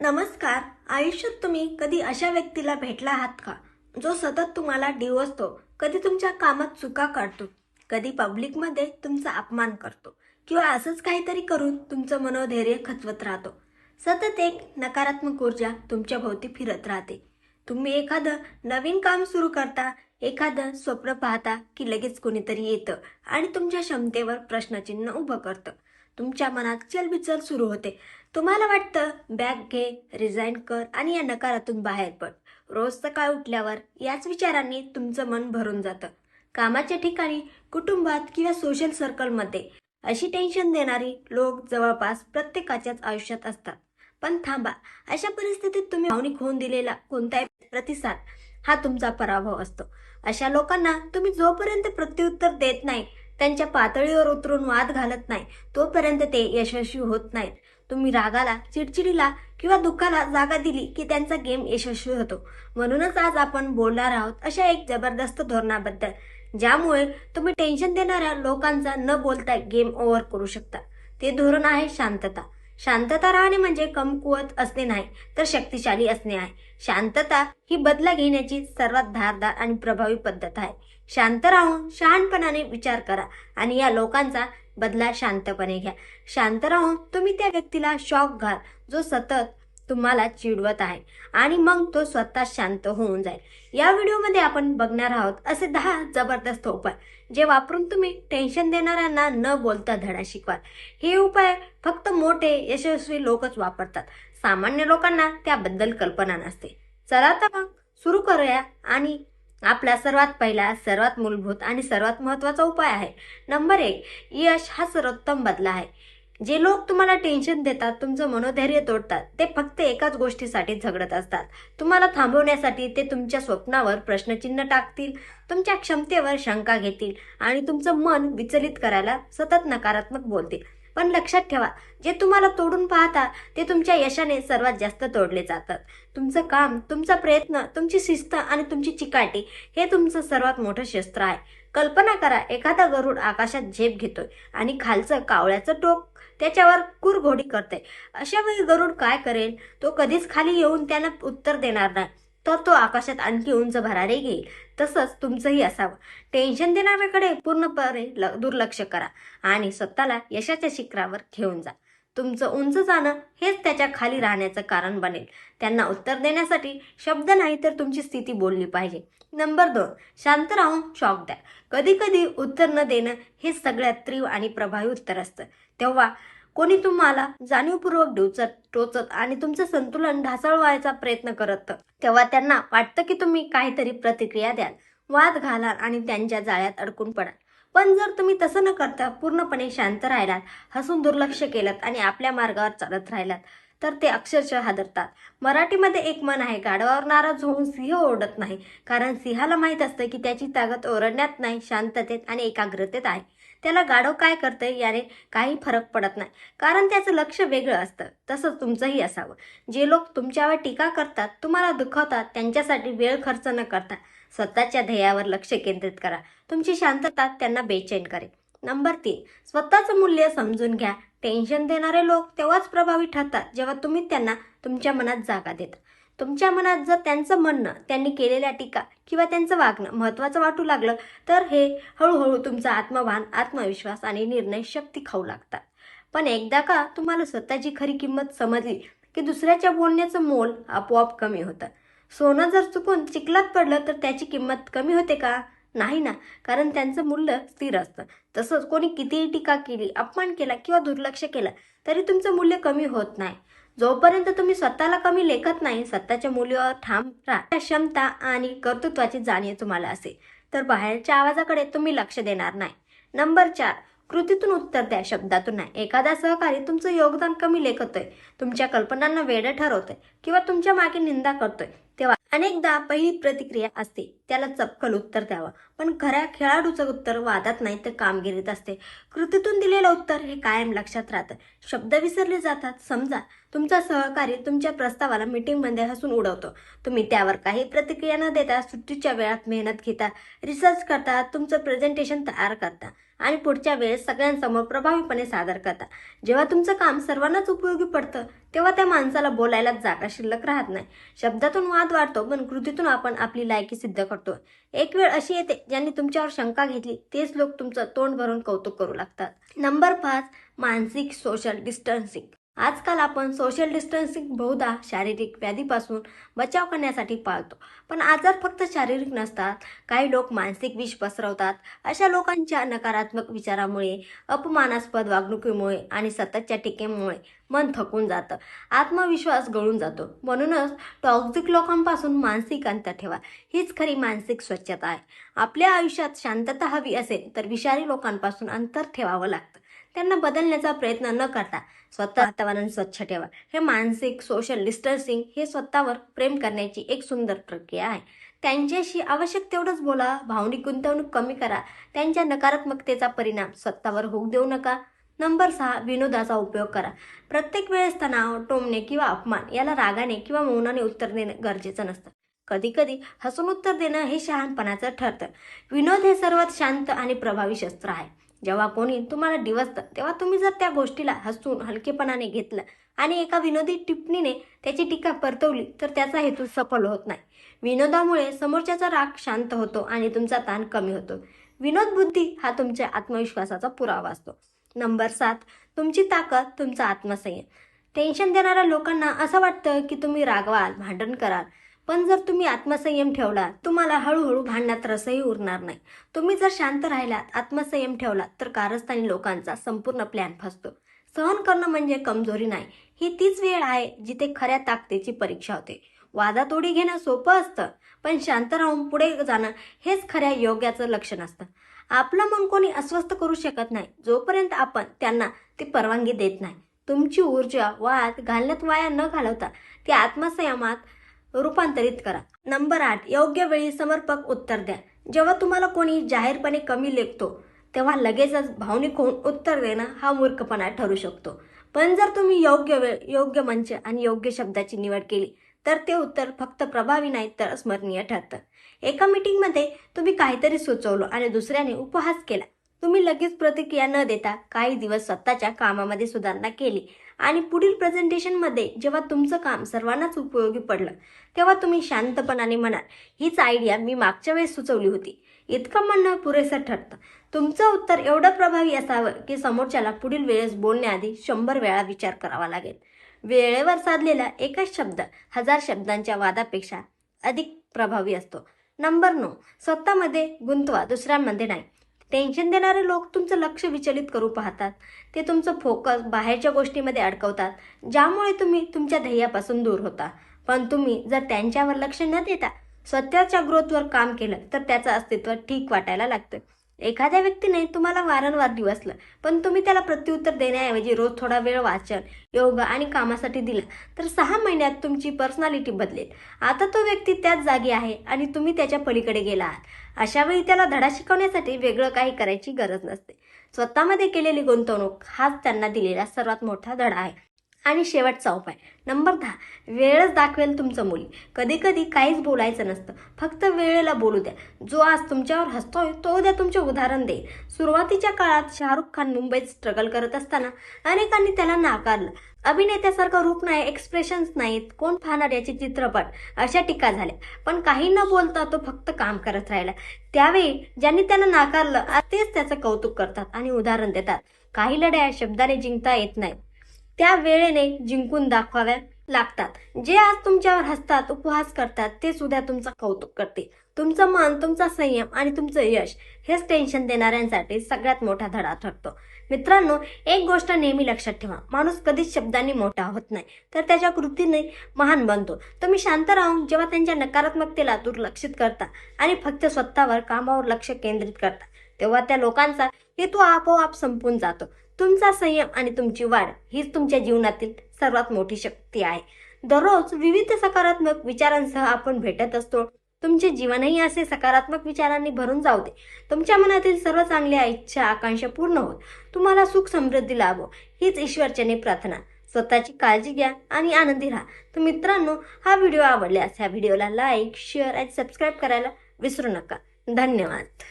नमस्कार. आयुष्यात तुम्ही कधी अशा व्यक्तीला भेटला आहात का? जो सतत तुम्हाला डिवसतो कधी तुमच्या कामात चुका काढतो कधी पब्लिकमध्ये तुमचा अपमान करतो किंवा असंच काहीतरी करून तुमचं मनोधैर्य खचवत राहतो. सतत एक नकारात्मक ऊर्जा तुमच्या भोवती फिरत राहते. तुम्ही एखादं नवीन काम सुरू करता एखादं स्वप्न पाहता की लगेच कोणीतरी येतं आणि तुमच्या क्षमतेवर प्रश्नचिन्ह उभं करतं. तुमच्या मनात चलबिचल सुरू होते. तुम्हाला वाटतं बॅग घे रिझाईन कर आणि या नकारातून बाहेर पड. रोज सकाळ उठल्यावर याच विचारांनी तुमचं मन भरून जातं. कामाच्या ठिकाणी कुटुंबात किंवा सोशल सर्कलमध्ये अशी टेन्शन देणारी लोक जवळपास प्रत्येकाच्याच आयुष्यात असतात. पण थांबा अशा परिस्थितीत तुम्ही भावनिक होऊन दिलेला कोणताही प्रतिसाद हा तुमचा पराभव असतो. अशा लोकांना तुम्ही जोपर्यंत प्रत्युत्तर देत नाही त्यांच्या पातळीवर उतरून वाद घालत नाही. तोपर्यंत ते यशस्वी होत नाहीत. तुम्ही रागाला चिडचिडीला किंवा दुःखाला जागा दिली की त्यांचा गेम यशस्वी होतो. म्हणूनच आज आपण बोलणार आहोत अशा एक जबरदस्त धोरणाबद्दल ज्यामुळे तुम्ही टेन्शन देणाऱ्या लोकांचा न बोलता गेम ओव्हर करू शकता. ते धोरण आहे शांतता. शांतता राहणे म्हणजे कमकुवत असणे नाही तर शक्तिशाली असणे आहे. शांतता ही बदला घेण्याची सर्वात धारदार आणि प्रभावी पद्धत आहे. शांत राहून शहाणपणाने विचार करा आणि या लोकांचा बदला शांतपणे घ्या. शांत राहून तुम्ही त्या व्यक्तीला शॉक घाल जो सतत तुम्हाला चिडवत आहे आणि मग तो स्वतः शांत होऊन जाईल. या व्हिडिओमध्ये आपण बघणार आहोत असे दहा जबरदस्त उपाय जे वापरून तुम्ही टेन्शन देणाऱ्यांना न बोलता धडा शिकवाल. हे उपाय फक्त मोठे यशस्वी लोकच वापरतात. सामान्य लोकांना त्याबद्दल कल्पना नसते. चला तर मग सुरू करूया आणि आपला सर्वात पहिला सर्वात मूलभूत आणि सर्वात महत्त्वाचा उपाय आहे. नंबर एक यश हा सर्वोत्तम बदला आहे. जे लोक तुम्हाला टेन्शन देतात तुमचं मनोधैर्य तोडतात ते फक्त एकाच गोष्टीसाठी झगडत असतात. तुम्हाला थांबवण्यासाठी ते तुमच्या स्वप्नावर प्रश्नचिन्ह टाकतील तुमच्या क्षमतेवर शंका घेतील आणि तुमचं मन विचलित करायला सतत नकारात्मक बोलतील. पण लक्षात ठेवा जे तुम्हाला तोडून पाहता ते तुमच्या यशाने सर्वात जास्त तोडले जातात. तुमचं काम तुमचा प्रयत्न तुमची शिस्त आणि तुमची चिकाटी हे तुमचं सर्वात मोठं शस्त्र आहे. कल्पना करा एखादा गरुड आकाशात झेप घेतोय आणि खालचं कावळ्याचं टोक त्याच्यावर कुरघोडी करते अशा वेळी गरुड काय करेल? तो कधीच खाली येऊन त्याला उत्तर देणार नाही. तर तो आकाशात आणखी उंच भरारे घेईल. तसंच तुमचंही असावं. टेन्शन देणाऱ्याकडे पूर्णपणे ल दुर्लक्ष करा आणि स्वतःला यशाच्या शिखरावर घेऊन जा. तुमचं उंच जाणं हेच त्याच्याखाली राहण्याचं कारण बनेल. त्यांना उत्तर देण्यासाठी शब्द नाही तर तुमची स्थिती बोलली पाहिजे. नंबर दोन शांत राहून शॉक द्या. कधी कधी उत्तर न देणं हे सगळ्यात तीव्र आणि प्रभावी उत्तर असतं. तेव्हा कोणी तुम्हाला जाणीवपूर्वक डोचत टोचत आणि तुमचं संतुलन ढासळवायचा प्रयत्न करत तेव्हा त्यांना वाटतं की तुम्ही काहीतरी प्रतिक्रिया द्याल वाद घालाल आणि त्यांच्या जाळ्यात अडकून पडाल. पण जर तुम्ही तसं न करता पूर्णपणे शांत राहिलात हसून दुर्लक्ष केलात आणि आपल्या मार्गावर चालत राहिलात तर ते अक्षरशः हादरतात. मराठीमध्ये एक मन आहे गाढवावर नाराज होऊन सिंह ओरडत नाही कारण सिंहाला माहीत असतं की त्याची ताकद ओरडण्यात नाही शांततेत आणि एकाग्रतेत आहे. त्याला गाढव काय करतंय याने काही फरक पडत नाही कारण त्याचं लक्ष वेगळं असतं. तसंच तुमचंही असावं. जे लोक तुमच्यावर टीका करतात तुम्हाला दुखवतात त्यांच्यासाठी वेळ खर्च न करता स्वतःच्या ध्येयावर लक्ष केंद्रित करा. तुमची शांतता त्यांना बेचैन करेल. नंबर तीन स्वतःचं मूल्य समजून घ्या. टेन्शन देणारे लोक तेव्हाच प्रभावी ठरतात जेव्हा तुम्ही त्यांना तुमच्या मनात जागा देता. तुमच्या मनात जर त्यांचं म्हणणं त्यांनी केलेल्या टीका किंवा त्यांचं वागणं महत्त्वाचं वाटू लागलं तर हे हळूहळू तुमचा आत्मभान आत्मविश्वास आणि निर्णय शक्ती खाऊ लागतात. पण एकदा का तुम्हाला स्वतःची खरी किंमत समजली की दुसऱ्याच्या बोलण्याचं मोल आपोआप कमी होतं? सोनं जर चुकून चिखलात पडलं तर त्याची किंमत कमी होते का? नाही ना. कारण त्यांचं मूल्य स्थिर असतं. तसंच कोणी कितीही टीका केली अपमान केला किंवा दुर्लक्ष केलं तरी तुमचं मूल्य कमी होत नाही. जोपर्यंत तुम्ही स्वतःला कमी लेखत नाही स्वतःच्या मूल्यावर ठाम राहा. क्षमता आणि कर्तृत्वाची जाणीव तुम्हाला असेल तर बाहेरच्या आवाजाकडे तुम्ही लक्ष देणार नाही. नंबर चार कृतीतून उत्तर द्या शब्दातून नाही. एखादा सहकारी तुमचं योगदान कमी लेखतोय तुमच्या कल्पनांना वेडं ठरवतोय किंवा तुमच्या मागे निंदा करतोय. तेव्हा अनेकदा पहिली प्रतिक्रिया असते. त्याला चपकल उत्तर द्यावं. पण खऱ्या खेळाडूचं उत्तर वादात नाही तर कामगिरीत असते. कृतीतून दिलेलं उत्तर हे कायम लक्षात राहतं. शब्द विसरले जातात. समजा तुमचा सहकारी तुमच्या प्रस्तावाला मीटिंगमध्ये हसून उडवतो. तुम्ही त्यावर काही प्रतिक्रिया न देता सुट्टीच्या वेळात मेहनत घेता रिसर्च करता तुमचं प्रेझेंटेशन तयार करता आणि पुढच्या वेळेस सगळ्यांसमोर प्रभावीपणे सादर करता. जेव्हा तुमचं काम सर्वांनाच उपयोगी पडतं तेव्हा त्या माणसाला बोलायला जागा शिल्लक राहत नाही. शब्दातून वाद वाढतो पण कृतीतून आपण आपली लायकी सिद्ध करतो. एक वेळ अशी येते ज्यांनी तुमच्यावर शंका घेतली तेच लोक तुमचं तोंड भरून कौतुक करू लागतात. नंबर पाच मानसिक सोशल डिस्टन्सिंग आजकाल आपण सोशल डिस्टन्सिंग बहुधा शारीरिक व्याधीपासून बचाव करण्यासाठी पाळतो. पण आजार फक्त शारीरिक नसतात काही लोक मानसिक विष पसरवतात. अशा लोकांच्या नकारात्मक विचारामुळे अपमानास्पद वागणुकीमुळे आणि सततच्या टीकेमुळे मन थकून जातं. आत्मविश्वास गळून जातो. म्हणूनच टॉक्झिक लोकांपासून मानसिक अंतर ठेवा. हीच खरी मानसिक स्वच्छता आहे. आपल्या आयुष्यात शांतता हवी असेल तर विषारी लोकांपासून अंतर ठेवावं लागतं. त्यांना बदलण्याचा प्रयत्न न करता स्वतः वातावरण स्वच्छ ठेवा. हे मानसिक सोशल डिस्टन्सिंग हे स्वतःवर प्रेम करण्याची एक सुंदर प्रक्रिया आहे. त्यांच्याशी आवश्यक तेवढंच बोला भावनिक गुंतवणूक कमी करा. त्यांच्या नकारात्मकतेचा परिणाम स्वतःवर होऊ देऊ नका. नंबर सहा विनोदाचा उपयोग करा. प्रत्येक वेळेस तणाव टोमणे किंवा अपमान याला रागाने किंवा मौनाने उत्तर देणं गरजेचं नसतं. कधी कधी हसून उत्तर देणं हे शहाणपणाचं ठरतं. विनोद हे सर्वात शांत आणि प्रभावी शस्त्र आहे. जेव्हा कोणी तुम्हाला डिवसतं तेव्हा तुम्ही जर त्या गोष्टीला हसून हलकेपणाने घेतलं आणि एका विनोदी टिप्पणीने त्याची टीका परतवली तर त्याचा हेतू सफल होत नाही. विनोदामुळे समोरच्याचा राग शांत होतो आणि तुमचा ताण कमी होतो. विनोद बुद्धी हा तुमच्या आत्मविश्वासाचा पुरावा असतो. नंबर सात तुमची ताकद तुमचा आत्मसंयम. टेन्शन देणाऱ्या लोकांना असं वाटतं की तुम्ही रागवाल भांडण कराल पण जर तुम्ही आत्मसंयम ठेवला तुम्हाला हळूहळू भांडण्यात रसही उरणार नाही. तुम्ही जर शांत राहिलात आत्मसंयम ठेवला तर कारस्थानी लोकांचा संपूर्ण प्लॅन फसतो. सहन करणं म्हणजे कमजोरी नाही. ही तीच वेळ आहे जिथे खऱ्या ताकदीची परीक्षा होते. वादातोडी घेणं सोपं असतं पण शांत राहून पुढे जाणं हेच खऱ्या योग्याचं लक्षण असतं. आपलं मन कोणी अस्वस्थ करू शकत नाही. जोपर्यंत आपण त्यांना ती परवानगी देत नाही. तुमची ऊर्जा वाद घालण्यात वाया न घालवता ती आत्मसंयमात रूपांतरित करा. नंबर आठ योग्य वेळी समर्पक उत्तर द्या. जेव्हा तुम्हाला कोणी जाहीरपणे कमी लेखतो तेव्हा लगेचच भावनिक होऊन उत्तर देणं हा मूर्खपणा ठरू शकतो. पण जर तुम्ही योग्य वेळ योग्य मंच आणि योग्य शब्दाची निवड केली तर ते उत्तर फक्त प्रभावी नाही तर स्मरणीय ठरतं. एका मीटिंगमध्ये तुम्ही काहीतरी सुचवलं आणि दुसऱ्याने उपहास केला. तुम्ही लगेच प्रतिक्रिया न देता काही दिवस स्वतःच्या कामामध्ये सुधारणा केली. आणि पुढील प्रेझेंटेशनमध्ये जेव्हा तुमचं काम सर्वांनाच उपयोगी पडलं तेव्हा तुम्ही शांतपणाने म्हणाल हीच आयडिया मी मागच्या वेळेस सुचवली होती. इतकं म्हणणं पुरेसं ठरतं. तुमचं उत्तर एवढं प्रभावी असावं की समोरच्याला पुढील वेळेस बोलण्याआधी शंभर वेळा विचार करावा लागेल. वेळेवर साधलेला एकच शब्द हजार शब्दांच्या वादापेक्षा अधिक प्रभावी असतो. नंबर नऊ स्वतःमध्ये गुंतवा दुसऱ्यांमध्ये नाही. टेन्शन देणारे लोक तुमचं लक्ष विचलित करू पाहतात. ते तुमचं फोकस बाहेरच्या गोष्टीमध्ये अडकवतात ज्यामुळे तुम्ही तुमच्या ध्येयापासून दूर होता. पण तुम्ही जर त्यांच्यावर लक्ष न देता स्वतःच्या ग्रोथवर काम केलं तर त्याचं अस्तित्व ठीक वाटायला लागतं एखाद्या व्यक्तीने तुम्हाला वारंवार दिवसलं पण तुम्ही त्याला प्रत्युत्तर देण्याऐवजी रोज थोडा वेळ वाचन योग आणि कामासाठी दिला तर सहा महिन्यात तुमची पर्सनॅलिटी बदलेल. आता तो व्यक्ती त्याच जागी आहे आणि तुम्ही त्याच्या पलीकडे गेला आहात. अशा वेळी त्याला धडा शिकवण्यासाठी वेगळं काही करायची गरज नसते. स्वतःमध्ये केलेली गुंतवणूक हाच त्यांना दिलेला सर्वात मोठा धडा आहे. आणि शेवटचा उपाय. नंबर दहा. वेळच दाखवेल तुमचं मुली. कधी कधी काहीच बोलायचं नसतं. फक्त वेळेला बोलू द्या. जो आज तुमच्यावर हसतोय तो उद्या तुमचे उदाहरण देईल. सुरुवातीच्या काळात शाहरुख खान मुंबईत स्ट्रगल करत असताना अनेकांनी त्याला नाकारलं. अभिनेत्यासारखं रूप नाही एक्सप्रेशन्स नाहीत. कोण पाहणार याचे चित्रपट? अशा टीका झाल्या. पण काही न बोलता तो फक्त काम करत राहिला. त्यावेळी ज्यांनी त्याला नाकारलं तेच त्याचं कौतुक करतात आणि उदाहरण देतात. काही लढ्या शब्दाने जिंकता येत नाहीत. त्या वेळेने जिंकून दाखवाव्या लागतात. जे आज तुमच्यावर हसतात उपहास करतात ते सुद्धा तुमचं कौतुक करते तुमचं मन तुमचा संयम आणि तुमचं यश हेच टेन्शन देणाऱ्यांसाठी सगळ्यात मोठा धडा ठरतो. मित्रांनो एक गोष्ट नेहमी लक्षात ठेवा. माणूस कधीच शब्दांनी मोठा होत नाही तर त्याच्या कृतीने महान बनतो. तुम्ही शांत राहून जेव्हा त्यांच्या नकारात्मकतेला दुर्लक्षित करता आणि फक्त स्वतःवर कामावर लक्ष केंद्रित करता तेव्हा त्या लोकांचा हेतू आपोआप संपून जातो. तुमचा संयम आणि तुमची वाढ हीच तुमच्या जीवनातील सर्वात मोठी शक्ती आहे. दररोज विविध सकारात्मक विचारांसह आपण भेटत असतो. तुमचे जीवनही असे सकारात्मक विचारांनी भरून जाऊ दे. तुमच्या मनातील सर्व चांगल्या इच्छा आकांक्षा पूर्ण होत. तुम्हाला सुख समृद्धी लाभो. हीच ईश्वरचने प्रार्थना. स्वतःची काळजी घ्या आणि आनंदी राहा. तर मित्रांनो हा व्हिडिओ आवडल्यास ह्या व्हिडिओला लाईक शेअर आणि सबस्क्राईब करायला विसरू नका. धन्यवाद.